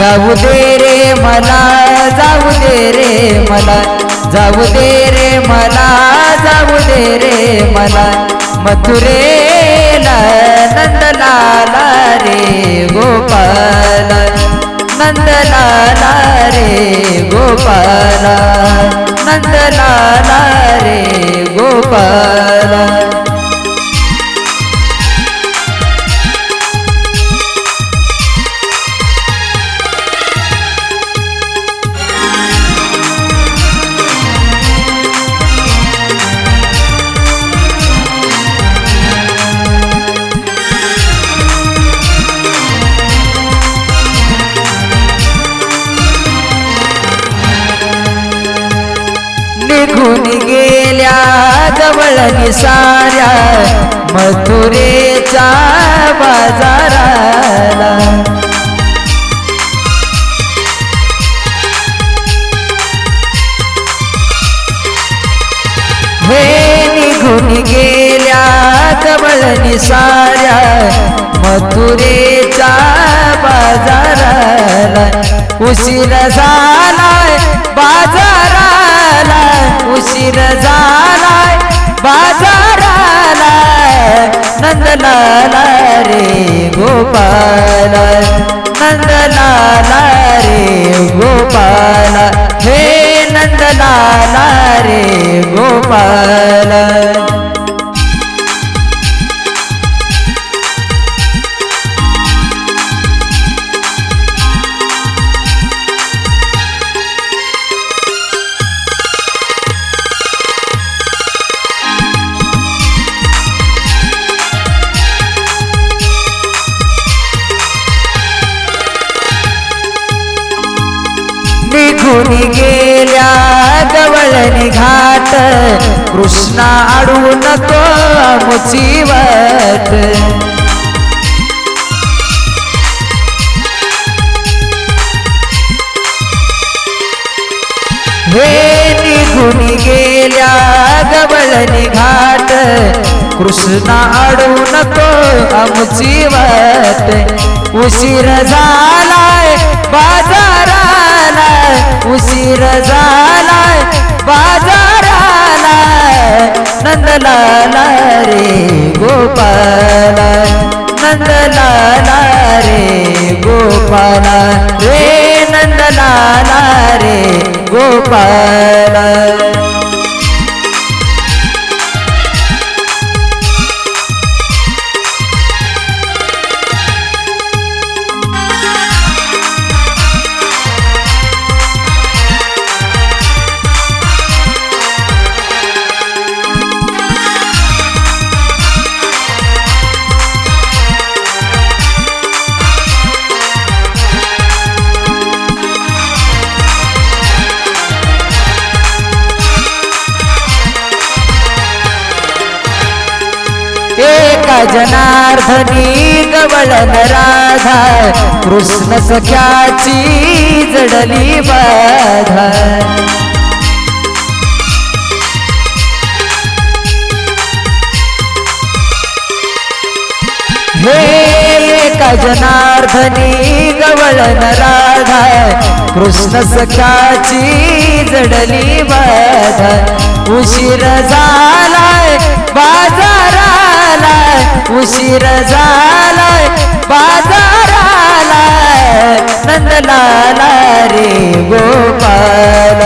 जाऊ दे रे मला जाऊ दे रे मला जाऊ दे रे मला जाऊ दे रे मला. मथुरेला नंदलाला रे गोपाल. नंदलाला रे गोपाला. नंदलाला रे गोपाला. जवळ निसाऱ्या मथुरेच्या बाजाराला. हे निघून गेल्या जवळ निसाऱ्या मथुरेच्या बाजाराला. उशीर झालाय झाला उशीर झालाय बाजाराला नंदलाला रे गोपाल नंदलाला रे गोपाल हे नंदलाला रे गोपाल अडवू नको मुसीबत। हे निघून गेल्या गवळणी घाट कृष्णा अडवू नको आमची वाट उशीर झालाय बाजाराला उशीर झालाय बाजार नंदलाला रे गोपाल नंदलाला रे गोपाल रे नंदलाला रे गोपाल. एका जनार्दनी गवळण राधा कृष्ण सख्याची जडली बाधा. हे एका जनार्दनी गवळण राधा कृष्ण सख्याची जडली बाधा. उशीर झालाय बाजा उशीर झालाय बाजाराला नंदलाला रे गोपाल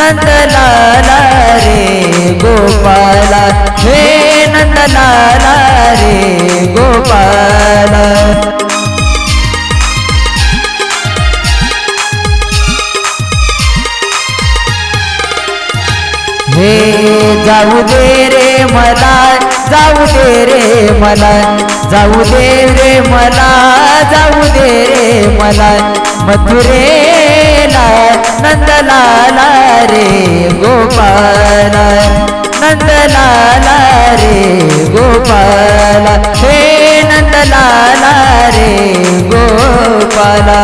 नंदलाला रे गोपाल हे नंदलाला रे गोपाल हे जाऊ दे मला जाऊ दे रे मला जाऊ दे रे मला जाऊ दे रे मला मथुरेला नंदलाला रे गोपाला नंदलाला रे गोपाला हे नंदलाला रे गोपाला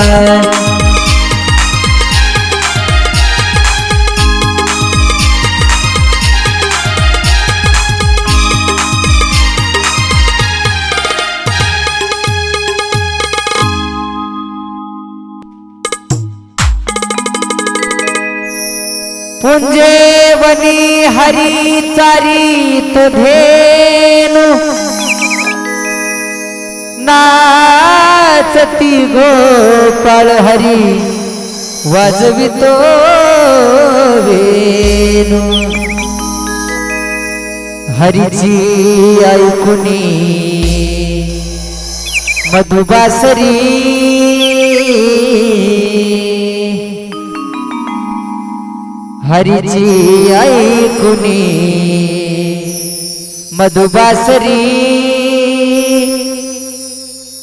पुंजेवनी हरी चारी तुधेनु नाचती गोपाल हरी वाजवितो वेणू हरीची ऐकुनी मधुबासरी हरीची ऐकुनी मधुबासरी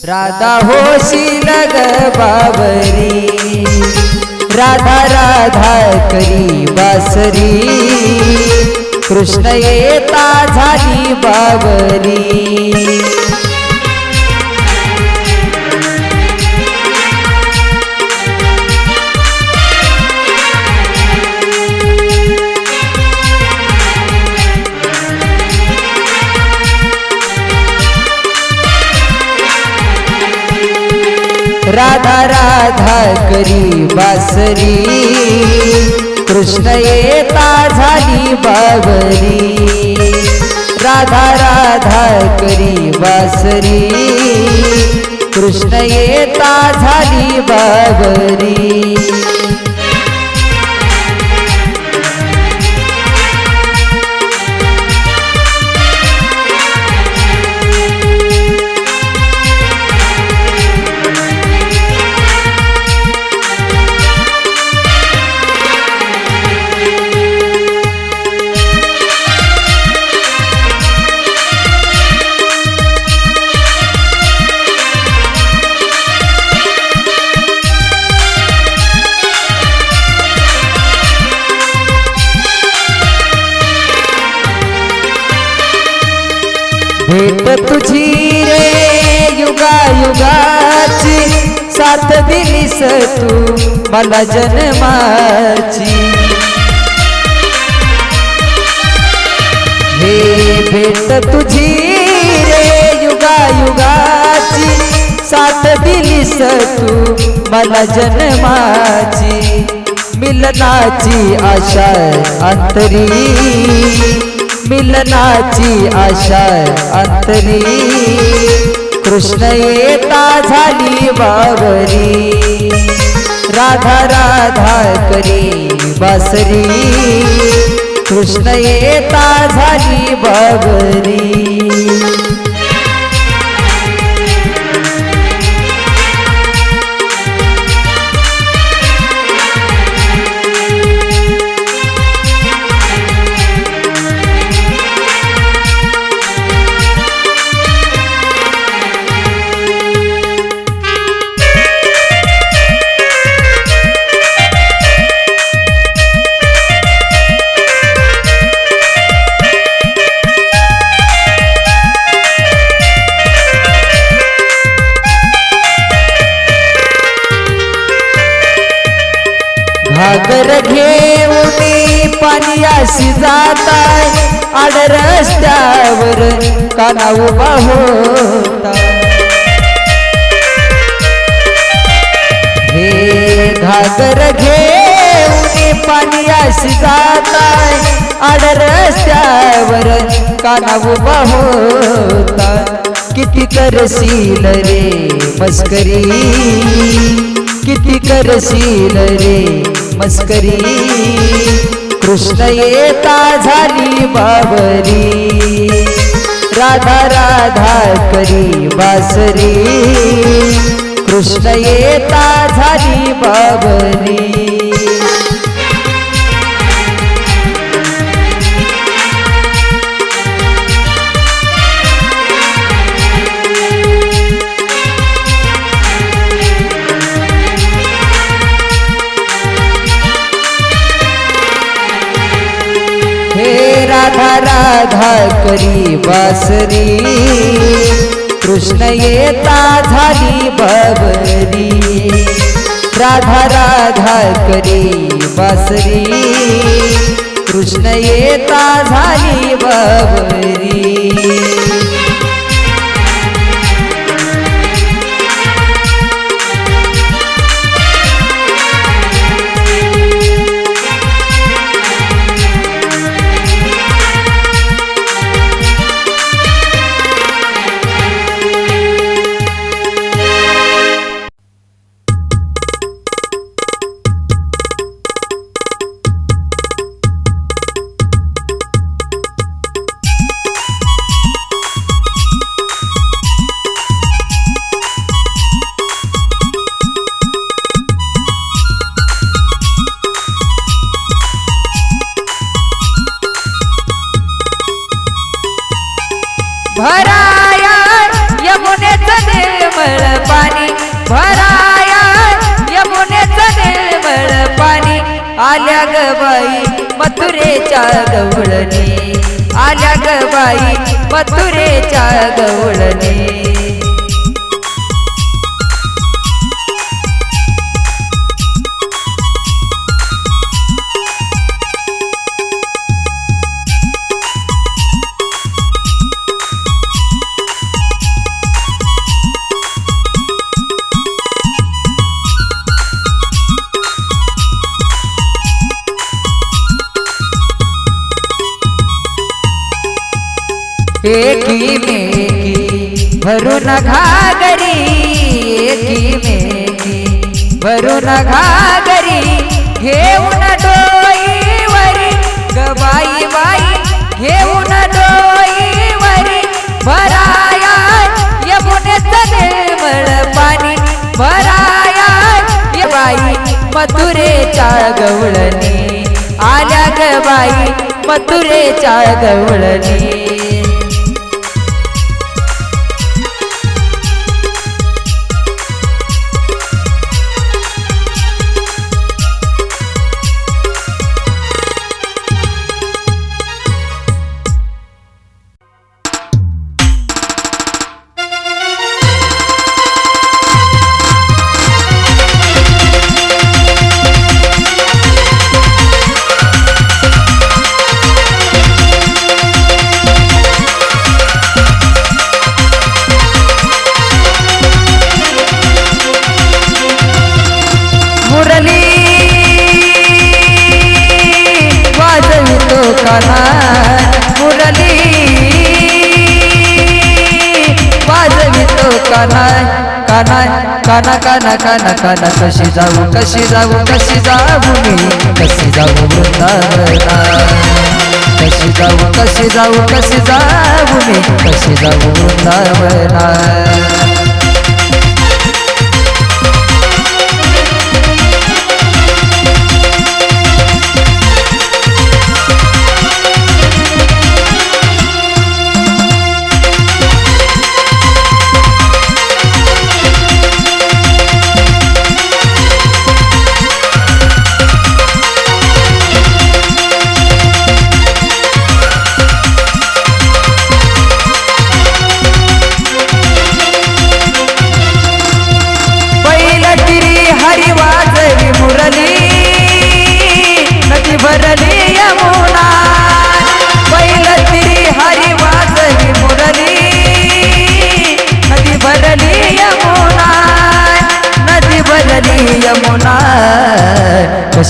राधा होशी लग बाबरी राधा राधा करी बासरी कृष्ण येता झाली बाबरी. करी बासरी कृष्ण येता झाली बाबरी. राधा राधा करी बासरी. कृष्ण येता झाली बाबरी. भेट तुझी रे युगा युगाची साथ दिलीस तू मला जन्माची. हे भेट तुझी रे युगा युगाची साथ दिलीस तू मला जन्माची. मिलनाची आशा अंतरी. मिलनाची आशा अंतरी. कृष्ण येता झाली बावरी राधा राधा करी बासरी. कृष्ण येता झाली बावरी पाणी पाण्याशी जाताय. आड रस्त्यावर काना उभा होता किती करशील रे मस्करी? किती करशील रे मस्करी? कृष्ण येता झाली बाबरी. राधा राधा करी बासरी. कृष्ण येता झाली बाबरी. भवरी कृष्ण येता झाली भवरी राधा राधा करी बसरी. कृष्ण येता झाली बाबरी. भराया यमुनेचं निर्मळ पाणी. भराया यमुनेचं निर्मळ पाणी. आल्या ग बाई मथुरेच्या गवळणी. आल्या ग बाई मथुरेच्या गवळणी. भरून घागरी घेऊन डोईवरी. गबाई बाई घेऊन डोईवरी. भराया यमुनेचं निर्मळ पाणी. भराया ये बाई मथुरेच्या गवळणी आल्या ग बाई मथुरेच्या गवळणी वाजवितो मुरली. वाजवितो काना काना काना काना कशी जाऊ कशी जाऊ कशी जाऊ मी? कशी जाऊ वृंदावना कशी जाऊ कशी जाऊ कशी जाऊ मी? कशी जाऊ वृंदावना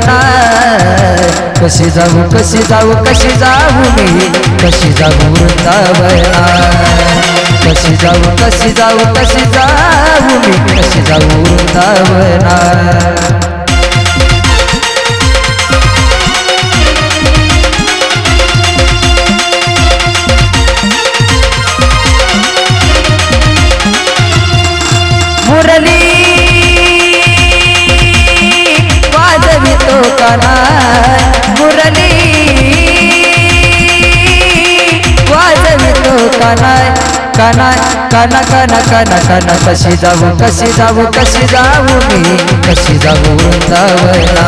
जाऊ ना कशी जाऊ कशी जाऊ कशी जाऊ मी? कशी जाऊ वृंदावना कशी जाऊ कशी जाऊ कशी जाऊ मी? कशी जाऊ वृंदावना कानाय काना काना काना काना कशी जाऊ कशी जाऊ कशी जाऊ मी? कशी जाऊ वृंदावना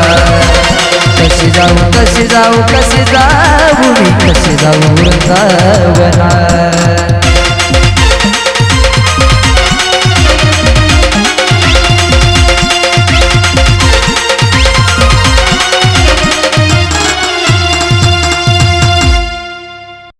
कशी जाऊ कशी जाऊ कशी जाऊ मी? कशी जाऊ वृंदावना